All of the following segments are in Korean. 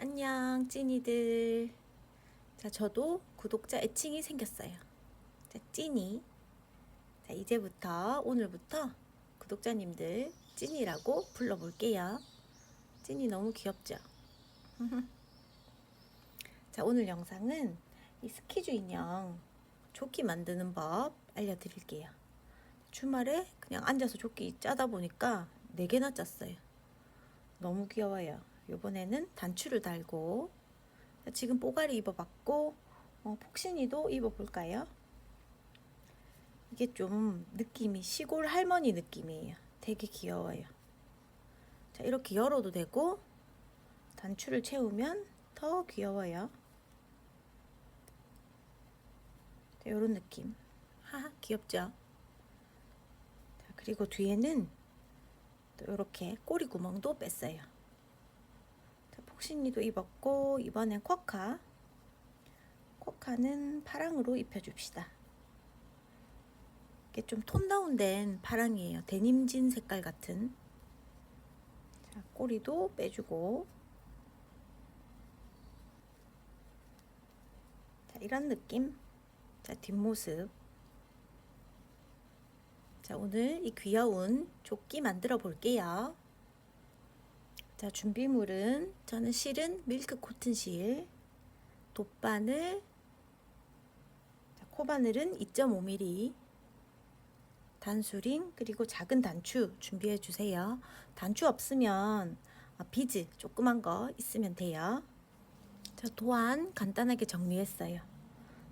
안녕 찐이들. 자 저도 구독자 애칭이 생겼어요. 자 찐이. 자 이제부터 오늘부터 구독자님들 찐이라고 불러볼게요. 찐이 너무 귀엽죠? 자 오늘 영상은 이 스키주 인형 조끼 만드는 법 알려드릴게요. 주말에 그냥 앉아서 조끼 짜다 보니까 4개나 짰어요. 너무 귀여워요 요번에는 단추를 달고 지금 뽀가리 입어봤고 어, 폭신이도 입어볼까요? 이게 좀 느낌이 시골 할머니 느낌이에요. 되게 귀여워요. 자 이렇게 열어도 되고 단추를 채우면 더 귀여워요. 자, 이런 느낌. 하하 귀엽죠? 자, 그리고 뒤에는 또 이렇게 꼬리 구멍도 뺐어요. 폭신이도 입었고 이번엔 쿼카. 쿼카는 파랑으로 입혀줍시다. 이게 좀 톤 다운된 파랑이에요. 데님진 색깔 같은. 자, 꼬리도 빼주고. 자 이런 느낌. 자 뒷모습. 자 오늘 이 귀여운 조끼 만들어 볼게요 자, 준비물은 저는 실은 밀크 코튼 실, 돗바늘, 자, 코바늘은 2.5mm, 단수링 그리고 작은 단추 준비해 주세요. 단추 없으면 아, 비즈 조그만 거 있으면 돼요. 자, 도안 간단하게 정리했어요.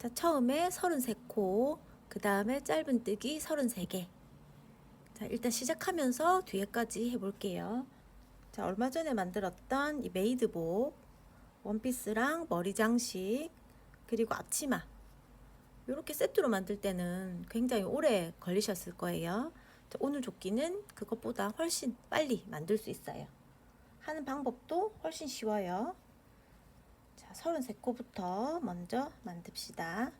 자, 처음에 33코, 그 다음에 짧은 뜨기 33개. 자, 일단 시작하면서 뒤에까지 해볼게요. 자, 얼마 전에 만들었던 이 메이드복 원피스랑 머리 장식 그리고 앞치마 이렇게 세트로 만들 때는 굉장히 오래 걸리셨을 거예요. 자, 오늘 조끼는 그것보다 훨씬 빨리 만들 수 있어요. 하는 방법도 훨씬 쉬워요. 자, 33코부터 먼저 만듭시다.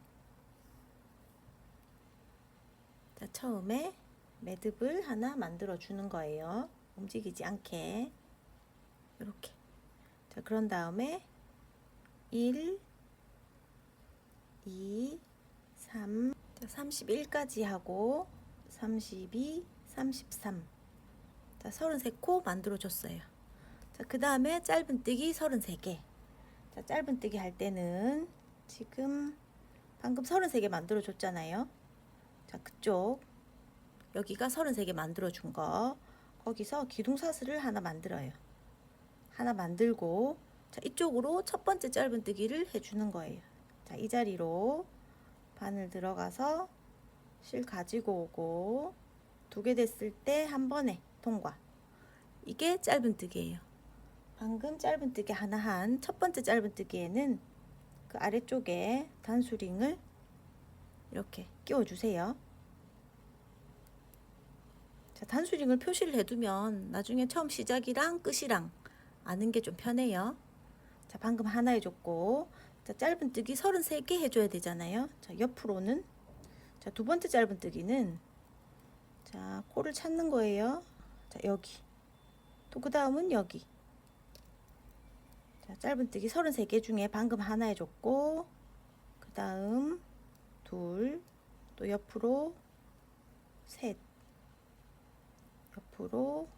자, 처음에 매듭을 하나 만들어 주는 거예요. 움직이지 않게. 이렇게. 자, 그런 다음에 1, 2, 3, 자, 31까지 하고 32, 33. 자, 33코 만들어 줬어요. 자, 그 다음에 짧은뜨기 33개. 자, 짧은뜨기 할 때는 지금 방금 33개 만들어 줬잖아요. 자, 그쪽 여기가 33개 만들어 준 거. 거기서 기둥사슬을 하나 만들어요. 하나 만들고 자 이쪽으로 첫 번째 짧은뜨기를 해주는 거예요. 자 이 자리로 바늘 들어가서 실 가지고 오고 두 개 됐을 때 한 번에 통과. 이게 짧은뜨기예요. 방금 짧은뜨기 하나 한 첫 번째 짧은뜨기에는 그 아래쪽에 단수링을 이렇게 끼워 주세요. 자, 단수링을 표시를 해두면 나중에 처음 시작이랑 끝이랑 아는 게 좀 편해요. 자, 방금 하나 해줬고, 자, 짧은뜨기 33개 해줘야 되잖아요. 자, 옆으로는, 자, 두 번째 짧은뜨기는, 자, 코를 찾는 거예요. 자, 여기. 또 그 다음은 여기. 자, 짧은뜨기 33개 중에 방금 하나 해줬고, 그 다음, 둘, 또 옆으로, 셋. 옆으로, 넷.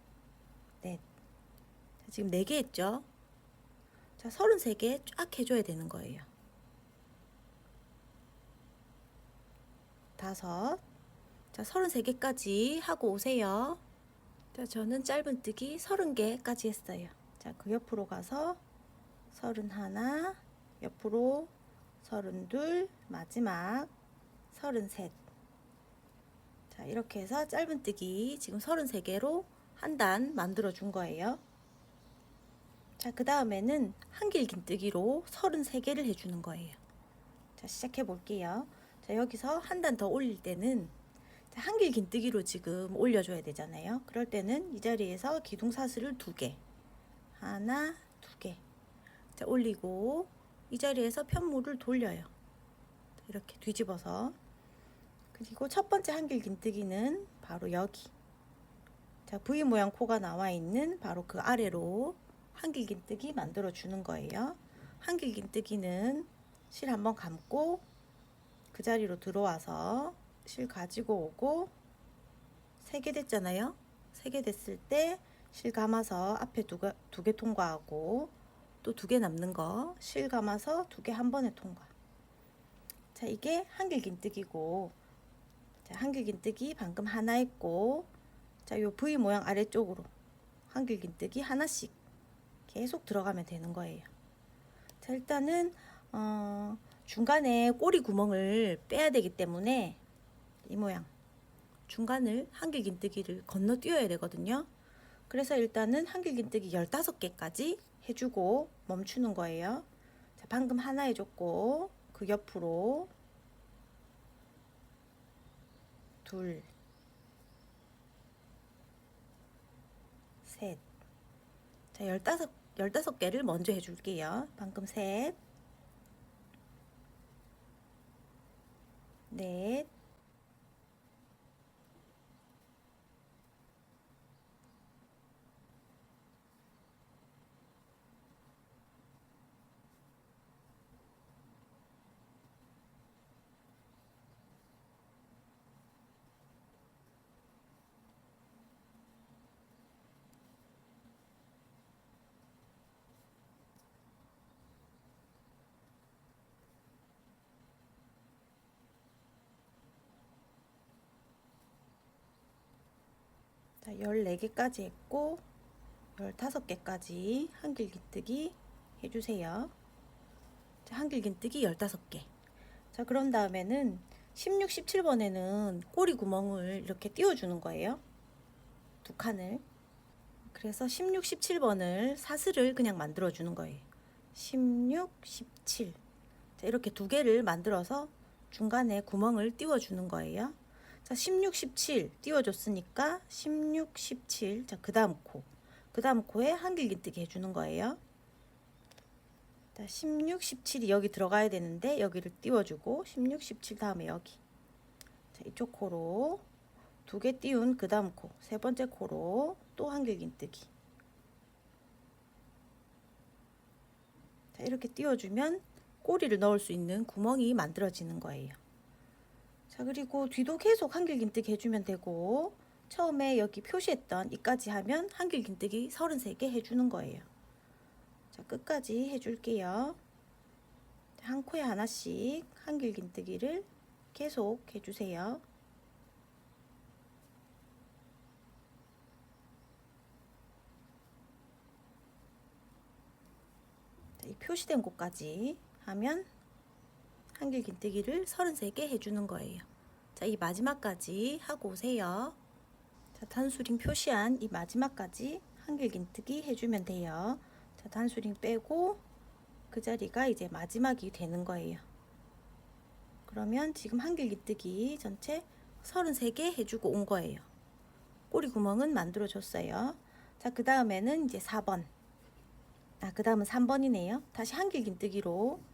지금 4개 했죠? 자, 33개 쫙 해줘야 되는 거예요. 다섯. 자, 33개까지 하고 오세요. 자, 저는 짧은뜨기 30개까지 했어요. 자, 그 옆으로 가서 31, 옆으로 32, 마지막 33. 자, 이렇게 해서 짧은뜨기 지금 33개로 한 단 만들어 준 거예요. 자, 그 다음에는 한길 긴뜨기로 33개를 해주는 거예요. 자, 시작해 볼게요. 자, 여기서 한 단 더 올릴 때는 자, 한길 긴뜨기로 지금 올려줘야 되잖아요. 그럴 때는 이 자리에서 기둥사슬을 두 개. 하나, 두 개. 자, 올리고 이 자리에서 편물을 돌려요. 이렇게 뒤집어서. 그리고 첫 번째 한길 긴뜨기는 바로 여기. 자, V 모양 코가 나와 있는 바로 그 아래로 한길긴뜨기 만들어 주는 거예요. 한길긴뜨기는 실 한번 감고 그 자리로 들어와서 실 가지고 오고 세개 됐잖아요. 세개 됐을 때 실 감아서 앞에 두개 두 개 통과하고 또 두 개 남는 거 실 감아서 두 개 한 번에 통과. 자, 이게 한길긴뜨기고 자, 한길긴뜨기 방금 하나 했고 자, 요 V 모양 아래쪽으로 한길긴뜨기 하나씩 계속 들어가면 되는 거예요. 자, 일단은 어, 중간에 꼬리 구멍을 빼야 되기 때문에 이 모양 중간을 한길긴뜨기를 건너뛰어야 되거든요. 그래서 일단은 한길긴뜨기 15개까지 해주고 멈추는 거예요. 자, 방금 하나 해줬고 그 옆으로 둘, 셋. 자, 15, 15개를 먼저 해줄게요. 방금 셋, 넷, 자, 14개까지 했고 15개까지 한길긴뜨기 해주세요. 자, 한길긴뜨기 15개. 자, 그런 다음에는 16, 17번에는 꼬리 구멍을 이렇게 띄워주는 거예요. 두 칸을. 그래서 16, 17번을 사슬을 그냥 만들어 주는 거예요. 16, 17. 자, 이렇게 두 개를 만들어서 중간에 구멍을 띄워 주는 거예요. 자, 16, 17 띄워줬으니까 16, 17. 자, 그 다음 코. 그 다음 코에 한길긴뜨기 해주는 거예요. 자, 16, 17이 여기 들어가야 되는데 여기를 띄워주고 16, 17 다음에 여기. 자, 이쪽 코로 두 개 띄운 그 다음 코. 세 번째 코로 또 한길긴뜨기. 자, 이렇게 띄워주면 꼬리를 넣을 수 있는 구멍이 만들어지는 거예요. 자 그리고 뒤도 계속 한길긴뜨기 해주면 되고 처음에 여기 표시했던 이까지 하면 한길긴뜨기 33개 해주는 거예요. 자 끝까지 해줄게요. 한 코에 하나씩 한길긴뜨기를 계속 해주세요. 자, 이 표시된 곳까지 하면 한길 긴뜨기를 33개 해주는 거예요. 자, 이 마지막까지 하고 오세요. 자, 단수링 표시한 이 마지막까지 한길 긴뜨기 해주면 돼요. 자, 단수링 빼고 그 자리가 이제 마지막이 되는 거예요. 그러면 지금 한길 긴뜨기 전체 33개 해주고 온 거예요. 꼬리 구멍은 만들어줬어요. 자, 그 다음에는 이제 4번. 아, 그 다음은 3번이네요. 다시 한길 긴뜨기로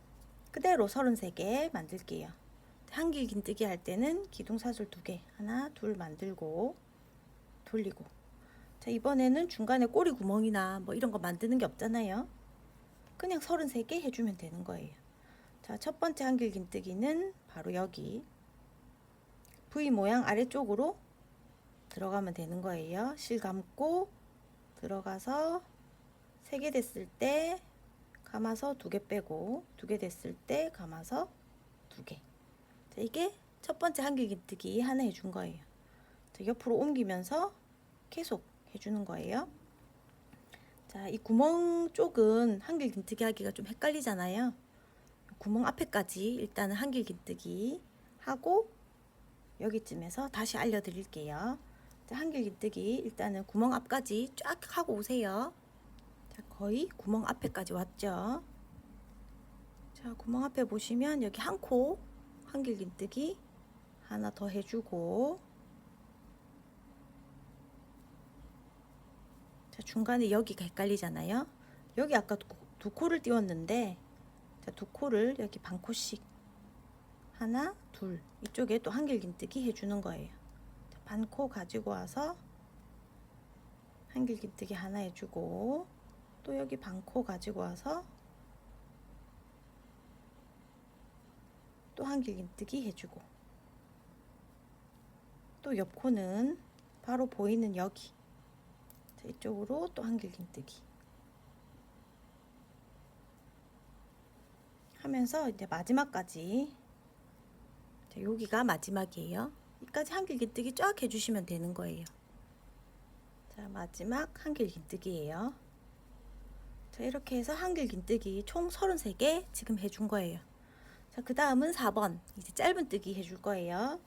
그대로 33개 만들게요. 한 길 긴뜨기 할 때는 기둥사슬 2개, 하나, 둘 만들고 돌리고. 자, 이번에는 중간에 꼬리 구멍이나 뭐 이런 거 만드는 게 없잖아요. 그냥 33개 해주면 되는 거예요. 자, 첫 번째 한 길 긴뜨기는 바로 여기 V 모양 아래쪽으로 들어가면 되는 거예요. 실 감고 들어가서 3개 됐을 때 감아서 두 개 빼고 두 개 됐을 때 감아서 두 개. 자, 이게 첫 번째 한길긴뜨기 하나 해준 거예요. 자, 옆으로 옮기면서 계속 해주는 거예요. 자, 이 구멍 쪽은 한길긴뜨기 하기가 좀 헷갈리잖아요. 구멍 앞에까지 일단은 한길긴뜨기 하고 여기쯤에서 다시 알려드릴게요. 자, 한길긴뜨기 일단은 구멍 앞까지 쫙 하고 오세요. 자, 거의 구멍 앞에까지 왔죠. 자, 구멍 앞에 보시면 여기 한 코 한길긴뜨기 하나 더 해주고 자, 중간에 여기가 헷갈리잖아요. 여기 아까 두, 두 코를 띄웠는데 자, 두 코를 여기 반 코씩 하나, 둘 이쪽에 또 한길긴뜨기 해주는 거예요. 자, 반코 가지고 와서 한길긴뜨기 하나 해주고 또 여기 반코 가지고 와서 또 한길긴뜨기 해주고 또 옆코는 바로 보이는 여기 자, 이쪽으로 또 한길긴뜨기 하면서 이제 마지막까지 자, 여기가 마지막이에요. 여기까지 한길긴뜨기 쫙 해주시면 되는 거예요. 자 마지막 한길긴뜨기예요. 자 이렇게 해서 한길 긴뜨기 총 33개 지금 해준 거예요. 자, 그 다음은 4번. 이제 짧은뜨기 해줄 거예요.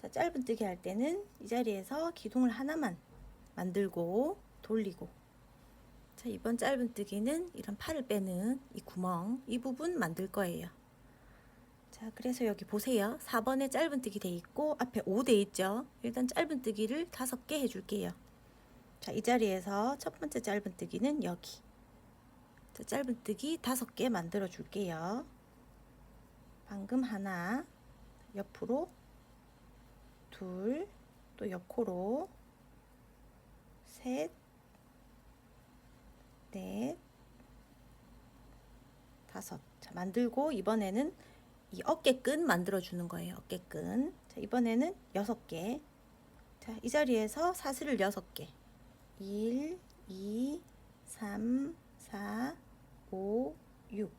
자, 짧은뜨기 할 때는 이 자리에서 기둥을 하나만 만들고 돌리고. 자, 이번 짧은뜨기는 이런 팔을 빼는 이 구멍, 이 부분 만들 거예요. 자, 그래서 여기 보세요. 4번에 짧은뜨기 돼 있고, 앞에 5 돼 있죠. 일단 짧은뜨기를 5개 해줄게요. 자, 이 자리에서 첫 번째 짧은뜨기는 여기. 자, 짧은뜨기 5개 만들어 줄게요. 방금 하나 옆으로 둘 또 옆코로 셋 넷, 다섯. 자, 만들고 이번에는 이 어깨끈 만들어 주는 거예요. 어깨끈. 자, 이번에는 여섯 개. 자, 이 자리에서 사슬을 여섯 개. 1, 2, 3, 4, 5, 6.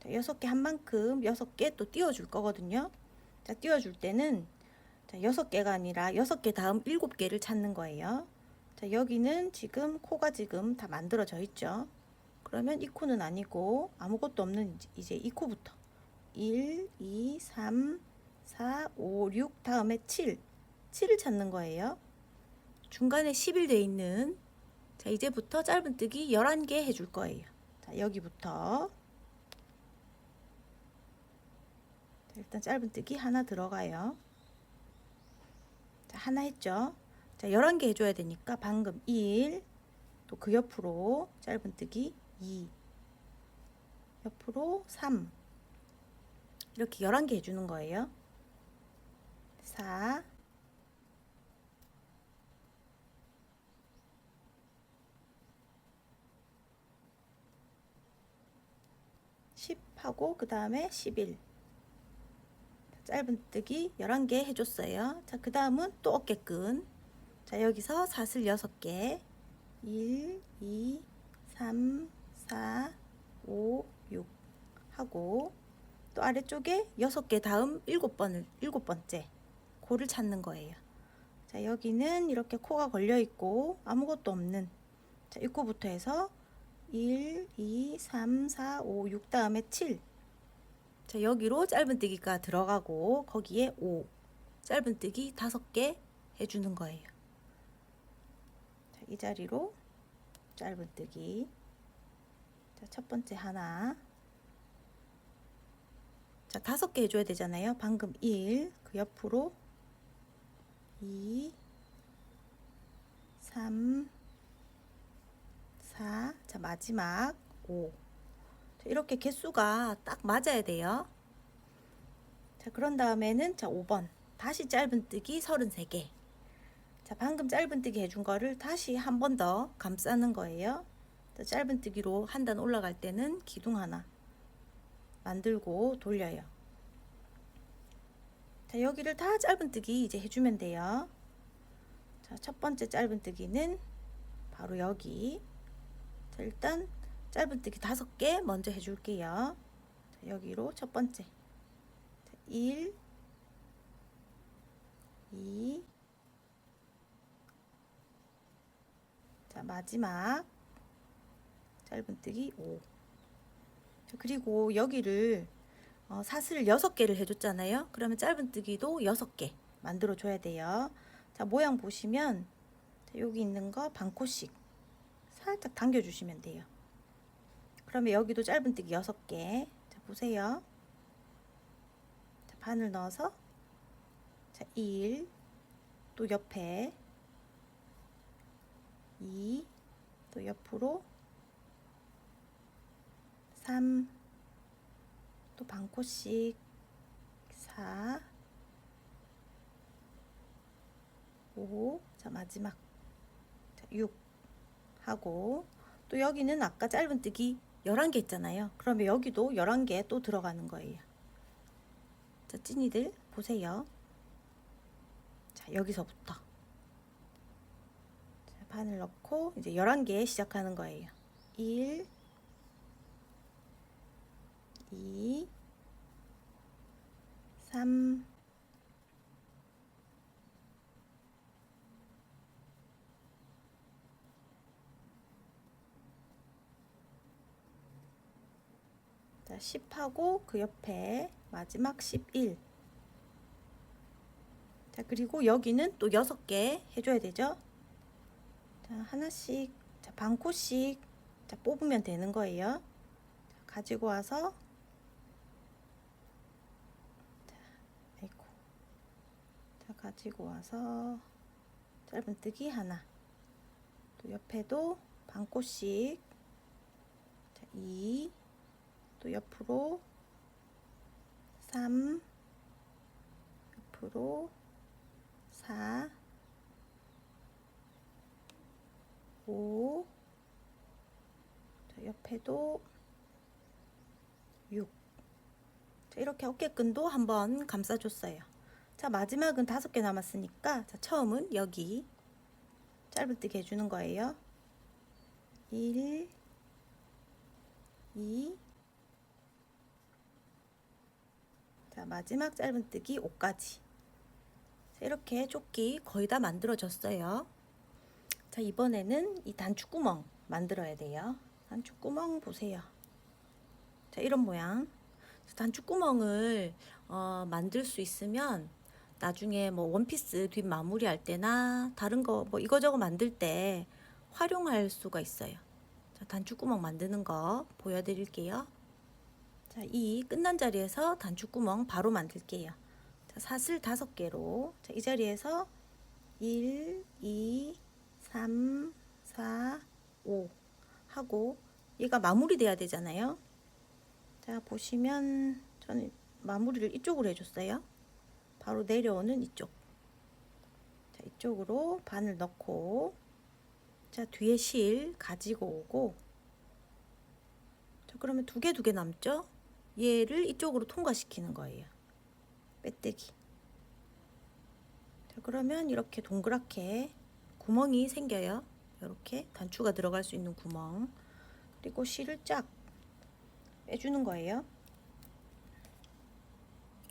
자, 여섯 개한 만큼 여섯 개또 띄워줄 거거든요. 자, 띄워줄 때는 자, 여섯 개가 아니라 여섯 개 다음 일곱 개를 찾는 거예요. 자, 여기는 지금 코가 지금 다 만들어져 있죠. 그러면 이 코는 아니고 아무것도 없는 이제 이 코부터 1, 2, 3, 4, 5, 6 다음에 7. 7을 찾는 거예요. 중간에 10일 돼 있는 자, 이제부터 짧은뜨기 11개 해줄 거예요. 자, 여기부터 자, 일단 짧은뜨기 하나 들어가요. 자, 하나 했죠. 자, 11개 해줘야 되니까 방금 1, 또 그 옆으로 짧은뜨기 2, 옆으로 3, 이렇게 11개 해주는 거예요. 4, 10 하고 그 다음에 11 짧은뜨기 11개 해줬어요. 자, 그 다음은 또 어깨끈. 자, 여기서 사슬 6개. 1, 2, 3, 4, 5, 6 하고 또 아래쪽에 6개 다음 7번을 7번째 코를 찾는 거예요. 자, 여기는 이렇게 코가 걸려 있고 아무것도 없는 자, 이 코부터 해서 1, 2, 3, 4, 5, 6 다음에 7 자, 여기로 짧은뜨기가 들어가고 거기에 5 짧은뜨기 5개 해주는 거예요. 자, 이 자리로 짧은뜨기 자, 첫 번째 하나 자, 다섯 개 해줘야 되잖아요. 방금 1, 그 옆으로 2, 3, 4, 자, 마지막 5. 자, 이렇게 개수가 딱 맞아야 돼요. 자, 그런 다음에는 자, 5번. 다시 짧은뜨기 33개. 자, 방금 짧은뜨기 해준 거를 다시 한 번 더 감싸는 거예요. 자, 짧은뜨기로 한 단 올라갈 때는 기둥 하나 만들고 돌려요. 자, 여기를 다 짧은뜨기 이제 해주면 돼요. 자, 첫 번째 짧은뜨기는 바로 여기. 자, 일단 짧은뜨기 다섯 개 먼저 해줄게요. 자, 여기로 첫 번째. 자, 1, 2, 자, 마지막 짧은뜨기 5. 자, 그리고 여기를 어, 사슬 6개를 해줬잖아요. 그러면 짧은뜨기도 6개 만들어 줘야 돼요. 자, 모양 보시면 자, 여기 있는 거 반코씩 살짝 당겨 주시면 돼요. 그러면 여기도 짧은뜨기 6개. 자, 보세요. 자, 반을 넣어서 자, 1, 또 옆에 2, 또 옆으로 3, 또 반코씩 4, 5, 자 마지막 자, 6 하고 또 여기는 아까 짧은뜨기 11개 있잖아요. 그러면 여기도 11개 또 들어가는 거예요. 자, 찐이들 보세요. 자, 여기서부터. 자, 반을 넣고 이제 11개 시작하는 거예요. 1 2 3 자, 10하고 그 옆에 마지막 11. 자, 그리고 여기는 또 6개 해줘야 되죠? 자, 하나씩, 자, 반 코씩 자, 뽑으면 되는 거예요. 자, 가지고 와서 자, 아이고. 자, 가지고 와서 짧은뜨기 하나. 또 옆에도 반 코씩 자, 2 또 옆으로 3 옆으로 4 5 자, 옆에도 6 자, 이렇게 어깨끈도 한번 감싸줬어요. 자 마지막은 다섯 개 남았으니까 자 처음은 여기 짧은뜨기 해주는 거예요. 1 2 자, 마지막 짧은뜨기 5까지. 자, 이렇게 조끼 거의 다 만들어졌어요. 자, 이번에는 이 단추구멍 만들어야 돼요. 단추구멍 보세요. 자, 이런 모양. 단추구멍을 어, 만들 수 있으면 나중에 뭐 원피스 뒷 마무리할 때나 다른 거 뭐 이거저거 만들 때 활용할 수가 있어요. 자, 단추구멍 만드는 거 보여드릴게요. 자, 이 끝난 자리에서 단추구멍 바로 만들게요. 자, 사슬 다섯 개로 자, 이 자리에서 1, 2, 3, 4, 5 하고 얘가 마무리돼야 되잖아요. 자, 보시면 저는 마무리를 이쪽으로 해줬어요. 바로 내려오는 이쪽. 자, 이쪽으로 바늘 넣고 자, 뒤에 실 가지고 오고 자, 그러면 두 개 두 개 남죠? 얘를 이쪽으로 통과시키는 거예요. 빼떼기. 자, 그러면 이렇게 동그랗게 구멍이 생겨요. 이렇게 단추가 들어갈 수 있는 구멍. 그리고 실을 쫙 빼주는 거예요.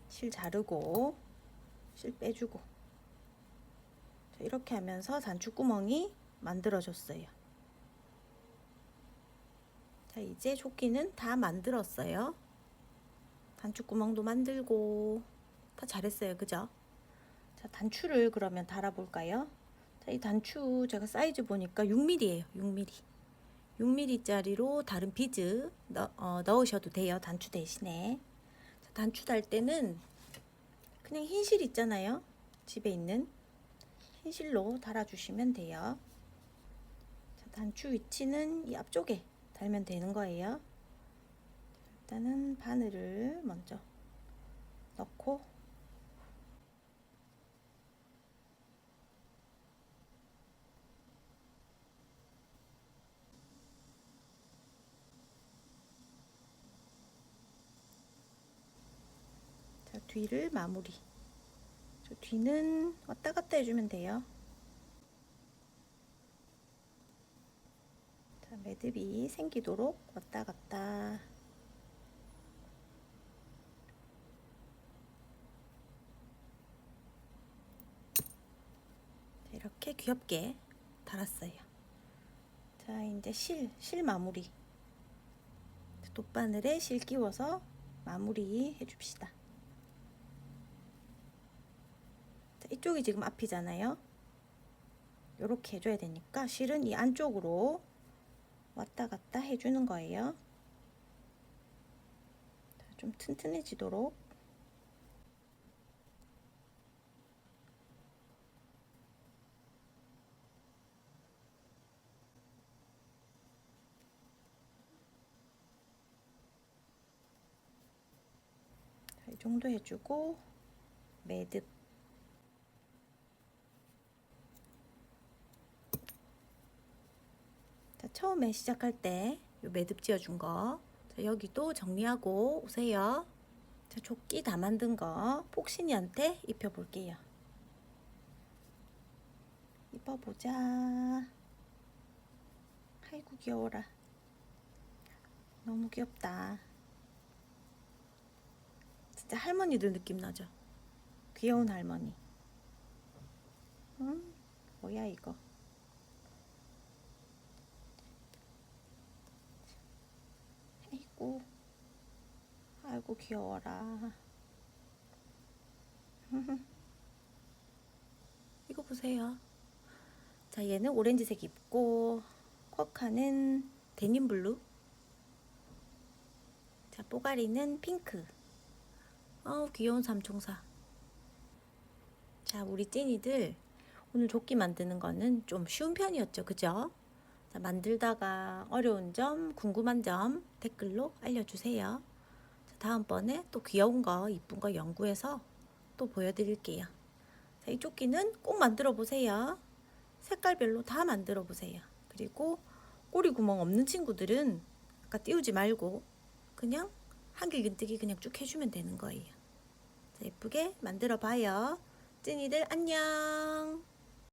실 자르고 실 빼주고 자, 이렇게 하면서 단추 구멍이 만들어졌어요. 자 이제 조끼는 다 만들었어요. 단추 구멍도 만들고 다 잘했어요. 그죠? 자, 단추를 그러면 달아볼까요? 자, 이 단추 제가 사이즈 보니까 6mm예요. 6mm. 6mm짜리로 다른 비즈 넣, 어, 넣으셔도 돼요. 단추 대신에. 자, 단추 달 때는 그냥 흰 실 있잖아요. 집에 있는 흰 실로 달아주시면 돼요. 자, 단추 위치는 이 앞쪽에 달면 되는 거예요. 일단은 바늘을 먼저 넣고 자, 뒤를 마무리. 저 뒤는 왔다 갔다 해주면 돼요. 자, 매듭이 생기도록 왔다 갔다. 자, 이렇게 귀엽게 달았어요. 자, 이제 실, 실 마무리. 돗바늘에 실 끼워서 마무리 해줍시다. 자, 이쪽이 지금 앞이잖아요. 이렇게 해줘야 되니까 실은 이 안쪽으로 왔다 갔다 해주는 거예요. 자, 좀 튼튼해지도록 자, 이 정도 해주고 매듭 자, 처음에 시작할 때 요 매듭 지어준 거 자, 여기도 정리하고 오세요. 자, 조끼 다 만든 거 폭신이한테 입혀볼게요. 입어보자. 아이고 귀여워라. 너무 귀엽다. 진짜 할머니들 느낌 나죠? 귀여운 할머니. 응? 뭐야 이거? 아이고, 아이고 귀여워라. 이거 보세요. 자, 얘는 오렌지색 입고 쿼카는 데님 블루. 자, 뽀가리는 핑크. 어우, 귀여운 삼총사. 자, 우리 찐이들 오늘 조끼 만드는 거는 좀 쉬운 편이었죠. 그죠? 자, 만들다가 어려운 점, 궁금한 점 댓글로 알려주세요. 자, 다음번에 또 귀여운 거, 이쁜 거 연구해서 또 보여드릴게요. 자, 이 조끼는 꼭 만들어 보세요. 색깔별로 다 만들어 보세요. 그리고 꼬리 구멍 없는 친구들은 아까 띄우지 말고 그냥 한길긴뜨기 그냥 쭉 해주면 되는 거예요. 자, 예쁘게 만들어 봐요. 찐이들 안녕.